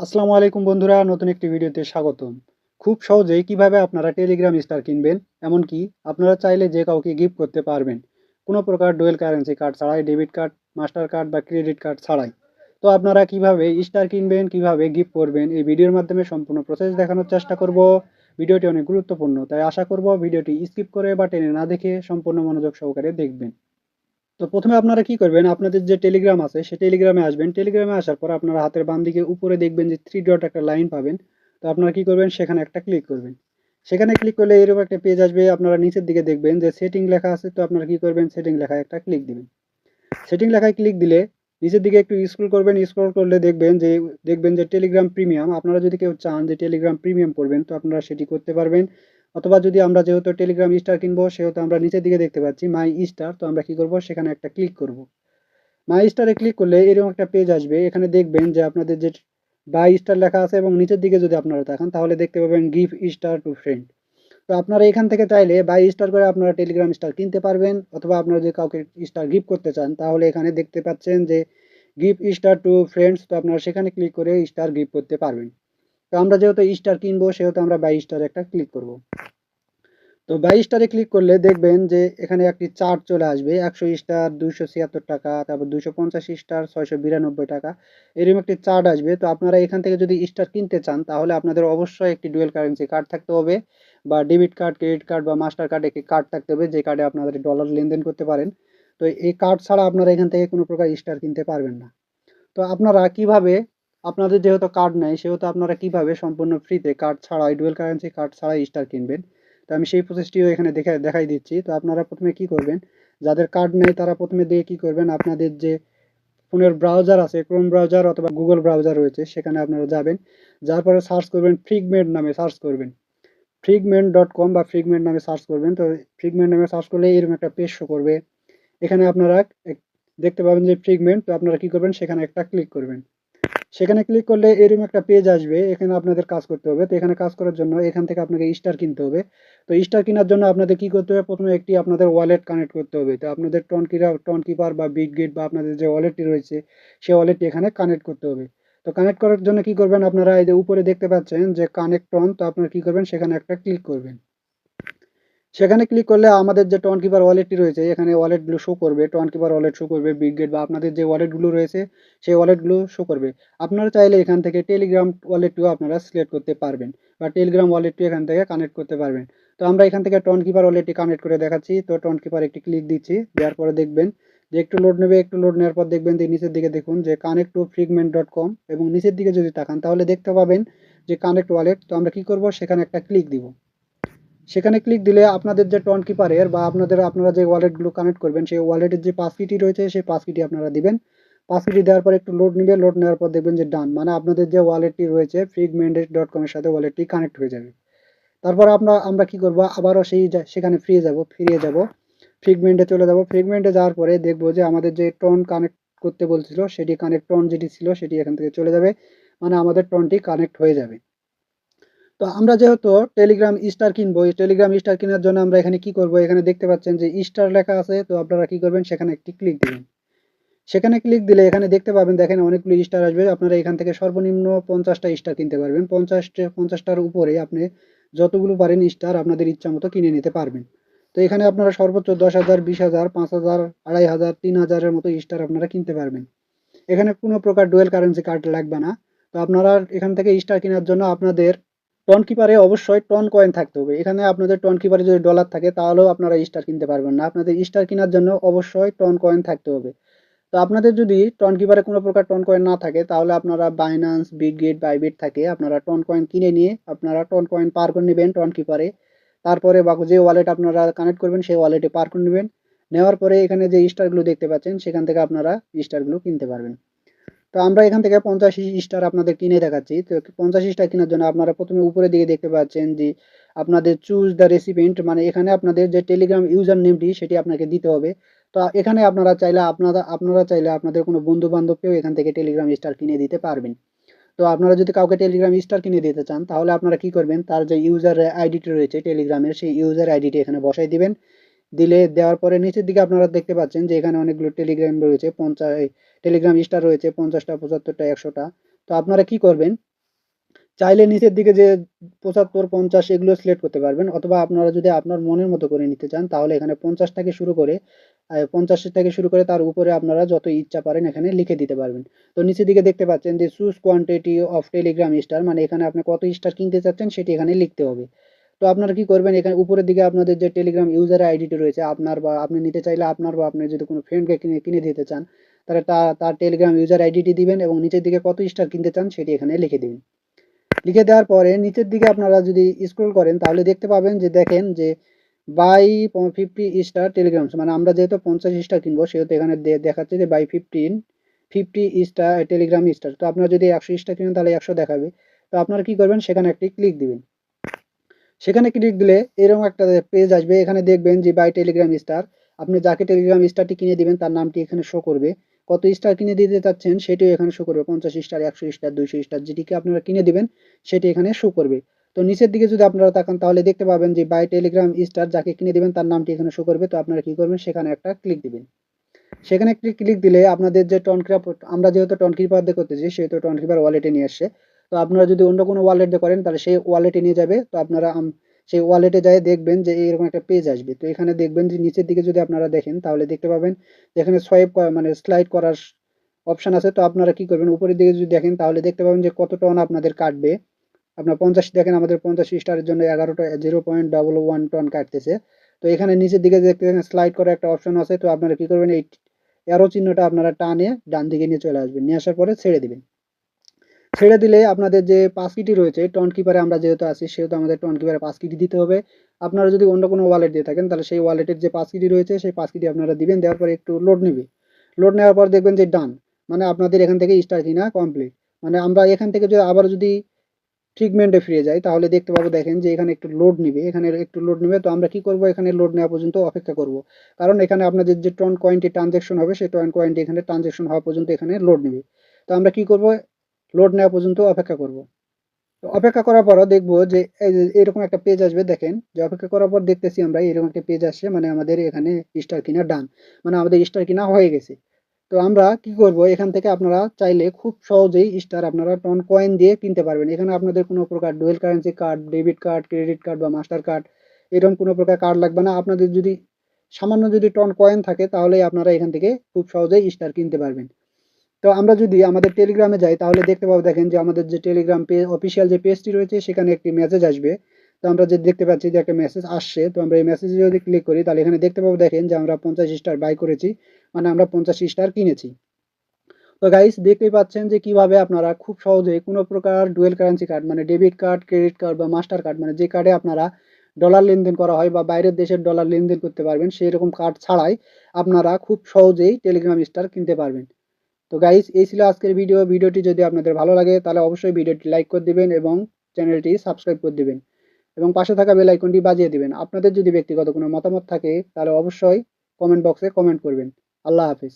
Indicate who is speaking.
Speaker 1: আসসালামু আলাইকুম বন্ধুরা, নতুন একটি ভিডিওতে স্বাগতম। খুব সহজেই কীভাবে আপনারা টেলিগ্রাম স্টার কিনবেন, এমনকি আপনারা চাইলে যে কাউকে গিফট করতে পারবেন। কোনো প্রকার ডুয়েল কারেন্সি কার্ড ছাড়াই ডেবিট কার্ড মাস্টার কার্ড বা ক্রেডিট কার্ড ছাড়াই। তো আপনারা কীভাবে স্টার কিনবেন, কীভাবে গিফট করবেন, এই ভিডিওর মাধ্যমে সম্পূর্ণ প্রসেস দেখানোর চেষ্টা করব। ভিডিওটি অনেক গুরুত্বপূর্ণ, তাই আশা করব ভিডিওটি স্কিপ করে বা টেনে না দেখে সম্পূর্ণ মনোযোগ সহকারে দেখবেন। তো প্রথমে আপনারা কি করবেন? আপনাদের যে টেলিগ্রাম আছে সেই টেলিগ্রামে আসবেন। টেলিগ্রামে আসার পর আপনারা হাতের বাম দিকে উপরে দেখবেন যে থ্রি ডট একটা লাইন পাবেন। তো আপনারা কি করবেন? সেখানে একটা ক্লিক করবেন। সেখানে ক্লিক করলে এরকম একটা পেজ আসবে। আপনারা নিচের দিকে দেখবেন যে সেটিং লেখা আছে। তো আপনারা কি করবেন? সেটিং লেখায় একটা ক্লিক দিবেন। সেটিং লেখায় ক্লিক দিলে নিচের দিকে একটু স্ক্রল করবেন। স্ক্রল করলে দেখবেন যে দেখবেন যে টেলিগ্রাম প্রিমিয়াম আপনারা যদি কেউ চান যে টেলিগ্রাম প্রিমিয়াম করবেন, তো আপনারা সেটি করতে পারবেন। অথবা যদি আমরা যেহেতু টেলিগ্রাম স্টার কিনবো, সেহেতু আমরা নিচের দিকে দেখতে পাচ্ছি মাই স্টার তো আমরা কি করব? সেখানে একটা ক্লিক করব। মাই স্টারে ক্লিক করলে এরকম একটা পেজ আসবে। এখানে দেখবেন যে আপনাদের যে বাই স্টার লেখা আছে এবং নিচের দিকে যদি আপনারা তাকান, তাহলে দেখতে পাবেন গিভ স্টার টু ফ্রেন্ড তো আপনারা এখান থেকে চাইলে বাই স্টার করে আপনারা টেলিগ্রাম স্টার কিনতে পারবেন, অথবা আপনারা যদি কাউকে স্টার গিফট করতে চান, তাহলে এখানে দেখতে পাচ্ছেন যে গিফট স্টার টু ফ্রেন্ডস তো আপনারা সেখানে ক্লিক করে স্টার গিফট করতে পারবেন। আমরা যেহেতু স্টার কিনবো, সেহেতু আমরা বাই স্টার একটা ক্লিক করব। তো বাই স্টারে ক্লিক করলে দেখবেন যে এখানে একটি চার্ট চলে আসবে, একশো স্টার দুইশো ছিয়াত্তর টাকা, তারপর দুইশো পঞ্চাশ স্টার ছয়শো বিরানব্বই টাকা, এরকম একটি চার্ট আসবে। তো আপনারা এখান থেকে যদি স্টার কিনতে চান, তাহলে আপনাদের অবশ্যই একটি ডুয়েল কারেন্সি কার্ড থাকতে হবে, বা ডেবিট কার্ড ক্রেডিট কার্ড বা মাস্টার কার্ড একটি কার্ড থাকতে হবে, যে কার্ডে আপনাদের ডলার লেনদেন করতে পারেন। তো এই কার্ড ছাড়া আপনারা এখান থেকে কোনো প্রকার স্টার কিনতে পারবেন না। তো আপনারা কীভাবে আপনাদের যেহেতু কার্ড নেই, সেহেতু আপনারা কীভাবে সম্পূর্ণ ফ্রিতে কার্ড ছাড়াই ডুয়েল কারেন্সি কার্ড ছাড়াই স্টার কিনবেন? তো আমি সেই প্রসেসটিও এখানে দেখা, দেখাই দিচ্ছি। তো আপনারা প্রথমে কি করবেন? যাদের কার্ড নেই, তারা প্রথমে দিয়ে কি করবেন? আপনাদের যে ফোনের ব্রাউজার আছে ক্রোম ব্রাউজার অথবা গুগল ব্রাউজার রয়েছে, সেখানে আপনারা যাবেন। যার পরে সার্চ করবেন ফ্রিগমেন্ট নামে সার্চ করবেন। ফ্রিগমেন্ট ডট কম বা ফ্রিগমেন্ট নামে সার্চ করবেন। তো ফ্রিগমেন্ট নামে সার্চ করলে এরকম একটা পেজ শো করবে। এখানে আপনারা দেখতে পাবেন যে ফ্রিগমেন্ট তো আপনারা কি করবেন? সেখানে একটা ক্লিক করবেন। সেখানে ক্লিক করলে এরকম একটা পেজ আসবে, এখানে আপনাদের কাজ করতে হবে। তো এখানে কাজ করার জন্য এখান থেকে আপনাকে স্টার কিনতে হবে। তো স্টার কেনার জন্য আপনাদের কি করতে হবে? প্রথমে একটি আপনাদের ওয়ালেট কানেক্ট করতে হবে। তো আপনাদের টন কিরা টন কিপার বা বিগ গেট বা আপনাদের যে ওয়ালেটটি রয়েছে সেই ওয়ালেটটি এখানে কানেক্ট করতে হবে। তো কানেক্ট করার জন্য কি করবেন আপনারা? এই যে উপরে দেখতে পাচ্ছেন যে কানেক্ট টন তো আপনারা কি করবেন? সেখানে একটা ক্লিক করবেন। সেখানে ক্লিক করলে আমাদের যে টন কিপার ওয়ালেটটি রয়েছে, এখানে ওয়ালেটগুলো শো করবে। টন কিপার ওয়ালেট শো করবে বিগ গেট বা আপনাদের যে ওয়ালেটগুলো রয়েছে, সেই ওয়ালেটগুলো শো করবে। আপনারা চাইলে এখান থেকে টেলিগ্রাম ওয়ালেটটিও আপনারা সিলেক্ট করতে পারবেন বা টেলিগ্রাম ওয়ালেটটি এখান থেকে কানেক্ট করতে পারবেন। তো আমরা এখান থেকে টন কিপার ওয়ালেটটি কানেক্ট করে দেখাচ্ছি। তো টন কিপার একটি ক্লিক দিচ্ছি, দেওয়ার পরে দেখবেন যে একটু লোড নেবে, একটু লোড নেওয়ার পর দেখবেন যে নিচের দিকে দেখুন যে connect to fragment dot com এবং নিচের দিকে যদি তাকান, তাহলে দেখতে পাবেন যে কানেক্ট ওয়ালেট তো আমরা কি করব? সেখানে একটা ক্লিক দিব। সেখানে ক্লিক দিলে আপনাদের যে টন কিপারের বা আপনাদের, আপনারা যে ওয়ালেটগুলো কানেক্ট করবেন, সেই ওয়ালেটের যে পাস কিটি রয়েছে, সেই পাস কিটি আপনারা দিবেন। পাস কিটি দেওয়ার পর একটু লোড নেবে লোড নেওয়ার পর দেখবেন যে ডান মানে আপনাদের যে ওয়ালেটটি রয়েছে ফ্রিগমেন্টেড ডট কমের সাথে ওয়ালেটটি কানেক্ট হয়ে যাবে। তারপর আমরা আমরা কি করব? আবারও সেই সেখানে ফিরে যাব ফিরে যাব। ফ্রিগমেন্টে চলে যাব। ফ্রিগমেন্টে যাওয়ার পরে দেখব যে আমাদের যে টন কানেক্ট করতে বলছিল, সেটি কানেক্ট টন যেটি ছিল, সেটি এখান থেকে চলে যাবে। মানে আমাদের টনটি কানেক্ট হয়ে যাবে। তো আমরা যেহেতু টেলিগ্রাম স্টার কিনবো টেলিগ্রাম স্টার কেনার জন্য আমরা এখানে কি করব? এখানে দেখতে পাচ্ছেন যে স্টার লেখা আছে, তো আপনারা কি করবেন? সেখানে একটি ক্লিক দিবেন। সেখানে ক্লিক দিলে এখানে দেখতে পাবেন, দেখেন অনেকগুলি স্টার আসবে। আপনারা এখান থেকে সর্বনিম্ন পঞ্চাশটা স্টার কিনতে পারবেন। পঞ্চাশটা, পঞ্চাশটার উপরে আপনি যতগুলো পারেন স্টার আপনাদের ইচ্ছা মতো কিনে নিতে পারবেন। তো এখানে আপনারা সর্বোচ্চ দশ হাজার, বিশ হাজার, পাঁচ হাজার, আড়াই হাজার, তিন হাজারের মতো স্টার আপনারা কিনতে পারবেন। এখানে কোনো প্রকার ডুয়েল কারেন্সি কার্ড লাগবে না। তো আপনারা এখান থেকে স্টার কেনার জন্য আপনাদের টন কিপারে অবশ্যই টন কয়েন থাকতে হবে। এখানে আপনাদের টন কিপারে যদি ডলার থাকে, তাহলেও আপনারা স্টার কিনতে পারবেন না। আপনাদের স্টার কেনার জন্য অবশ্যই টন কয়েন থাকতে হবে। তো আপনাদের যদি টন কিপারে কোনো প্রকার টন কয়েন না থাকে, তাহলে আপনারা বাইন্যান্স বিটগেট বাইবিট থাকে। আপনারা টন কয়েন কিনে নিয়ে আপনারা টন কয়েন পার করে নেবেন টন কিপারে তারপরে বা যে ওয়ালেট আপনারা কানেক্ট করবেন, সেই ওয়ালেটে পার করে নেবেন। নেওয়ার পরে এখানে যে স্টারগুলো দেখতে পাচ্ছেন, সেখান থেকে আপনারা স্টারগুলো কিনতে পারবেন। তো আমরা এখান থেকে পঞ্চাশ স্টার আপনাদের কিনে দেখাচ্ছি। তো পঞ্চাশ স্টার কেনার জন্য আপনারা প্রথমে উপরে দিকে দেখতে পাচ্ছেন যে আপনাদের চুজ দ্য রেসিপেন্ট মানে এখানে আপনাদের যে টেলিগ্রাম ইউজার নেমটি সেটি আপনাকে দিতে হবে। তো এখানে আপনারা চাইলে আপনারা আপনারা চাইলে আপনাদের কোনো বন্ধু বান্ধবকেও এখান থেকে টেলিগ্রাম স্টার কিনে দিতে পারবেন। তো আপনারা যদি কাউকে টেলিগ্রাম স্টার কিনে দিতে চান, তাহলে আপনারা কি করবেন? তার যে ইউজার আইডিটি রয়েছে টেলিগ্রামের সেই ইউজার আইডিটি এখানে বসাই দিবেন। দিলে, দেওয়ার পরে নিচের দিকে আপনারা দেখতে পাচ্ছেন যে এখানে অনেকগুলো টেলিগ্রাম রয়েছে, পঞ্চাশ টেলিগ্রাম স্টার রয়েছে, পঞ্চাশটা, পঁচাত্তরটা, একশোটা। তো আপনারা কি করবেন? চাইলে নিচের দিকে যে পঁচাত্তর, পঞ্চাশ এগুলো সিলেক্ট করতে পারবেন, অথবা আপনারা যদি আপনার মনের মতো করে নিতে চান, তাহলে এখানে পঞ্চাশ থেকে শুরু করে পঞ্চাশ থেকে শুরু করে তার উপরে আপনারা যত ইচ্ছা পারেন এখানে লিখে দিতে পারবেন। তো নিচের দিকে দেখতে পাচ্ছেন যে choose quantity of Telegram star মানে এখানে আপনি কত স্টার কিনতে চাচ্ছেন সেটি এখানে লিখতে হবে। তো আপনারা কি করবেন? এখানে উপরের দিকে আপনাদের যে টেলিগ্রাম ইউজার আইডিটি রয়েছে, আপনার বা আপনি নিতে চাইলে আপনার বা আপনি যদি কোনো ফ্রেন্ডকে কিনে কিনে দিতে চান, তাহলে তার টেলিগ্রাম ইউজার আইডিটি দিবেন এবং নিচের দিকে কত স্টার কিনতে চান সেটি এখানে লিখে দিবেন। লিখে দেওয়ার পরে নিচের দিকে আপনারা যদি স্ক্রল করেন, তাহলে দেখতে পাবেন যে দেখেন যে বাই ফিফটি স্টার টেলিগ্রামস মানে আমরা যেহেতু পঞ্চাশ স্টার কিনবো, সেহেতু এখানে দেখাচ্ছে যে buy fifteen fifty star Telegram star তো আপনারা যদি একশো স্টার কিনেন, তাহলে একশো দেখাবে। তো আপনারা কি করবেন? সেখানে একটি ক্লিক দিবেন। সেখানে ক্লিক দিলে এরকম একটা পেজ আসবে। এখানে দেখবেন যে বাই টেলিগ্রাম স্টার আপনি যাকে টেলিগ্রাম স্টারটি কিনে দিবেন, তার নামটি এখানে শো করবে। কত স্টার কিনে দিতে চাচ্ছেন, সেটিও এখানে শো করবে। পঞ্চাশ স্টার একশো স্টার দুইশো স্টার যেটিকে আপনারা কিনে দিবেন, সেটি এখানে শো করবে। তো নিচের দিকে যদি আপনারা তাকান, তাহলে দেখতে পাবেন যে বাই টেলিগ্রাম স্টার যাকে কিনে দিবেন, তার নামটি এখানে শো করবে। তো আপনারা কি করবেন, সেখানে একটা ক্লিক দিবেন। সেখানে একটি ক্লিক দিলে আপনাদের যে টন আমরা যেহেতু টন ক্রিপার দিয়ে করতেছি, সেহেতু টন ক্রিপার ওয়ালেটে নিয়ে আসছে। তো আপনারা যদি অন্য কোনো ওয়ালেট দিয়ে করেন, তাহলে সেই ওয়ালেটে নিয়ে যাবে। তো আপনারা সেই ওয়ালেটে যায় দেখবেন যে এরকম একটা পেজ আসবে। তো এখানে দেখবেন যে নিচের দিকে যদি আপনারা দেখেন, তাহলে দেখতে পাবেন যেখানে সোয়াইপ মানে স্লাইড করার অপশন আছে। তো আপনারা কি করবেন, উপরের দিকে যদি দেখেন, তাহলে দেখতে পাবেন যে কত টন আপনাদের কাটবে। আপনার পঞ্চাশ, দেখেন আমাদের পঞ্চাশ স্টারের জন্য এগারোটা zero point double one TON কাটতেছে। তো এখানে নিচের দিকে দেখতে স্লাইড করার একটা অপশন আছে। তো আপনারা কি করবেন, এই অ্যারো চিহ্নটা আপনারা টানে ডান দিকে নিয়ে চলে আসবেন। নিয়ে আসার পরে ছেড়ে দিবেন। ছেড়ে দিলে আপনাদের যে পাঁচ কিটি রয়েছে টন কিপারে আমরা যেহেতু আছি, সেহেতু আমাদের টন কিপারে পাঁচ কিটি দিতে হবে। আপনারা যদি অন্য কোনো ওয়ালেট দিয়ে থাকেন, তাহলে সেই ওয়ালেটের যে পাঁচ কিটি রয়েছে, সেই পাঁচ কিটি আপনারা দিবেন, দেওয়ার পরে একটু লোড নেবে। লোড নেওয়ার পর দেখবেন যে ডান মানে আপনাদের এখান থেকে স্টার কিনা কমপ্লিট মানে আমরা এখান থেকে যদি আবার যদি ট্রিটমেন্টে ফিরে যাই, তাহলে দেখতে পাবো, দেখেন যে এখানে একটু লোড নিবে, এখানে একটু লোড নেবে। তো আমরা কি করব, এখানে লোড নেওয়া পর্যন্ত অপেক্ষা করব। কারণ এখানে আপনাদের যে টন কয়েনটি ট্রানজ্যাকশন হবে, সেই টন কয়েনটি এখানে ট্রানজ্যাকশন হওয়া পর্যন্ত এখানে লোড নেবে। তো আমরা কি করব লোড নেওয়া পর্যন্ত অপেক্ষা করব। তো অপেক্ষা করার পরও দেখব যে এরকম একটা পেজ আসবে, দেখেন যে অপেক্ষা করার পর দেখতেছি আমরা এরকম একটা পেজ আসছে মানে আমাদের এখানে স্টার কিনা ডান মানে আমাদের স্টার কিনা হয়ে গেছে। তো আমরা কি করব, এখান থেকে আপনারা চাইলে খুব সহজেই স্টার আপনারা টন কয়েন দিয়ে কিনতে পারবেন। এখানে আপনাদের কোনো প্রকার dual currency card debit card credit card বা মাস্টার কার্ড এরকম কোনো প্রকার কার্ড লাগবে না। আপনাদের যদি সামান্য যদি টন কয়েন থাকে, তাহলেই আপনারা এখান থেকে খুব সহজেই স্টার কিনতে পারবেন। তো আমরা যদি আমাদের টেলিগ্রামে যাই, তাহলে দেখতে পাবো, দেখেন যে আমাদের যে টেলিগ্রাম পে অফিসিয়াল যে পেজটি রয়েছে, সেখানে একটি মেসেজ আসবে। তো আমরা যে দেখতে পাচ্ছি যে একটা মেসেজ আসছে, তো আমরা এই মেসেজে যদি ক্লিক করি, তাহলে এখানে দেখতে পাবো, দেখেন যে আমরা পঞ্চাশ স্টার বাই করেছি মানে আমরা পঞ্চাশ স্টার কিনেছি। তো গাইস দেখতেই পাচ্ছেন যে কীভাবে আপনারা খুব সহজে কোনো প্রকার ডুয়েল কারেন্সি কার্ড মানে ডেবিট কার্ড ক্রেডিট কার্ড বা মাস্টার কার্ড মানে যে কার্ডে আপনারা ডলার লেনদেন করা হয় বা বাইরের দেশের ডলার লেনদেন করতে পারবেন সেই রকম কার্ড ছাড়াই আপনারা খুব সহজেই টেলিগ্রাম স্টার কিনতে পারবেন। তো গাইস এই ছিল আজকের ভিডিও ভিডিওটি যদি আপনাদের ভালো লাগে, তাহলে অবশ্যই ভিডিওটি লাইক করে দিবেন এবং চ্যানেলটি সাবস্ক্রাইব করে দিবেন। এবং পাশে থাকা বেল আইকনটি বাজিয়ে দিবেন। আপনাদের যদি ব্যক্তিগত কোনো মতামত থাকে, তাহলে অবশ্যই কমেন্ট বক্সে কমেন্ট করবেন। আল্লাহ হাফিজ।